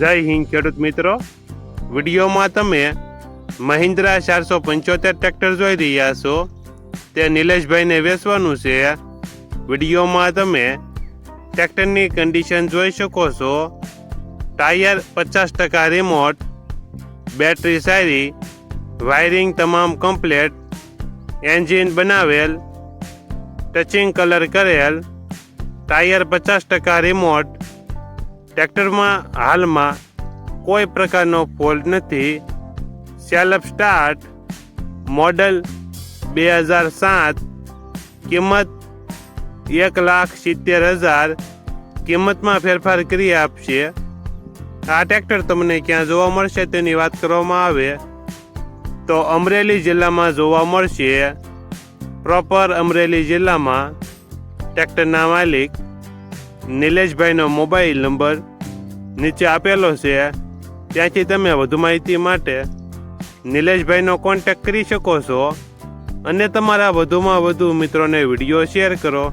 જય હિન્દ, ખેડૂત મિત્રો. વિડીયોમાં તમે મહિન્દ્રા ચારસો પંચોતેર ટ્રેક્ટર જોઈ રહ્યા છો. તે નિલેશભાઈને વેચવાનું છે. વિડીયોમાં તમે ટ્રેક્ટરની કન્ડિશન જોઈ શકો છો. ટાયર પચાસ ટકા રિમોટ બેટરી સારી વાયરિંગ તમામ કમ્પ્લેટ એન્જિન બનાવેલ ટચિંગ કલર કરેલ, ટાયર પચાસ ટકા રિમોટ ટ્રેક્ટરમાં હાલમાં કોઈ પ્રકારનો ફોલ્ટ નથી. સેલ્ફ સ્ટાર્ટ મોડલ બે હજાર સાત, કિંમત એક લાખ સિત્તેર હજાર, કિંમતમાં ફેરફાર કરી આપશે. આ ટ્રેક્ટર તમને ક્યાં જોવા મળશે તેની વાત કરવામાં આવે. તો અમરેલી જિલ્લામાં જોવા મળશે. પ્રોપર અમરેલી જિલ્લામાં ટ્રેક્ટરના માલિક નિલેશભાઈનો મોબાઈલ નંબર નીચે આપેલો છે. ત્યાંથી તમે વધુ માહિતી માટે નિલેશભાઈનો કોન્ટેક્ટ કરી શકો છો અને તમારા વધુમાં વધુ મિત્રોને વીડિયો શેર કરો.